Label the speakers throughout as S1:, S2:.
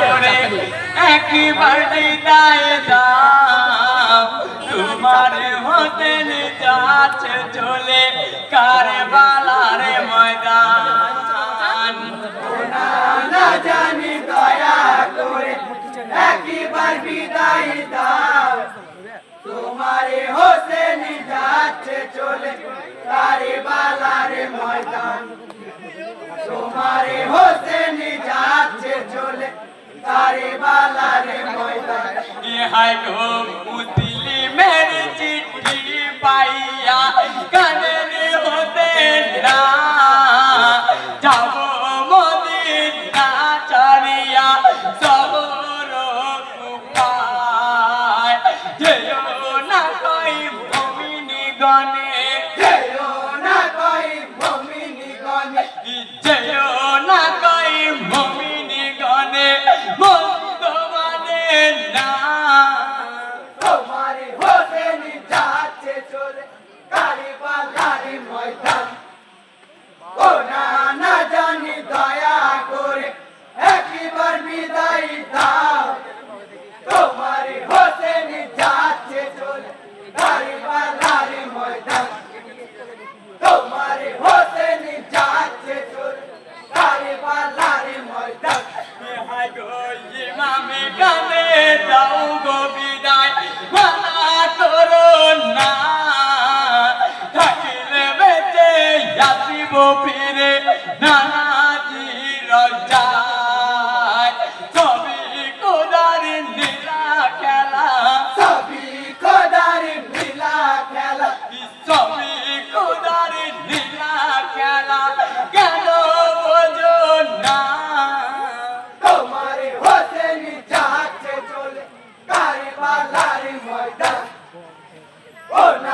S1: করে একবার বিদায় দাও। তোমার হতে যাচ্ছে চলে কারবালার ময়দান।
S2: না জানি দয়া করে একবার বিদায় দাও। তোমার হতে যাচ্ছে চলে কারবালার ময়দান। তোমার হতে যাচ্ছে চলে তারে বালা রে
S1: ইহাই গো মুতি পীরে নানাজি রজায় সবি কোদার নীলা খেলা।
S2: সবি কোদার নীলা খেলা।
S1: সবি কোদার নীলা খেলা। কেন বোঝো না?
S2: তোমার হোসেন যাচ্ছে চলে কারিবালার ময়দান। ও না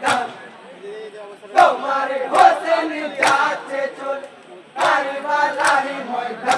S2: ময়দান তোমার হোসেন যাচ্ছে চল কারবালার ময়দান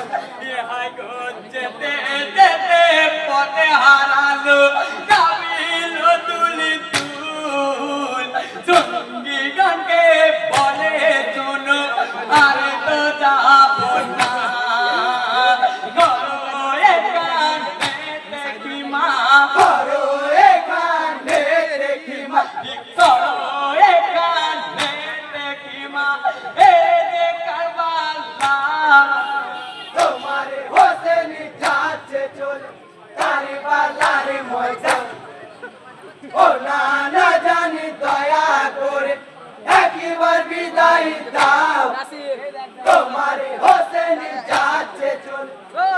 S2: তোমার হোসেন যাচ্ছে চল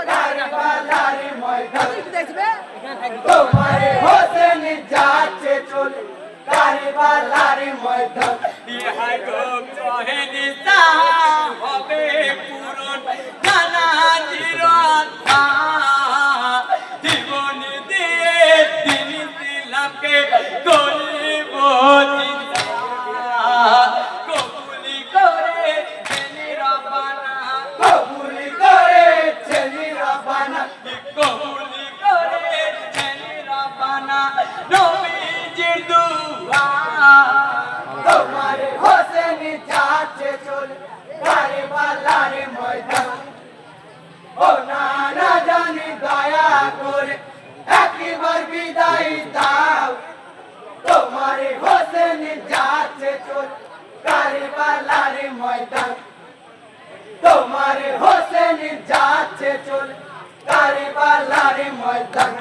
S2: কারবালার ময়দান তোমার হোসেন যাচ্ছে চল কারবালার ময়দান
S1: ইহাই গো কহে নিসা করে
S2: একবার বিদায় দাও। তোমার হোসেন যাচ্ছে চোর, কারবালার ময়দান। তোমার হোসেন যাচ্ছে চোর, কারবালার ময়দান।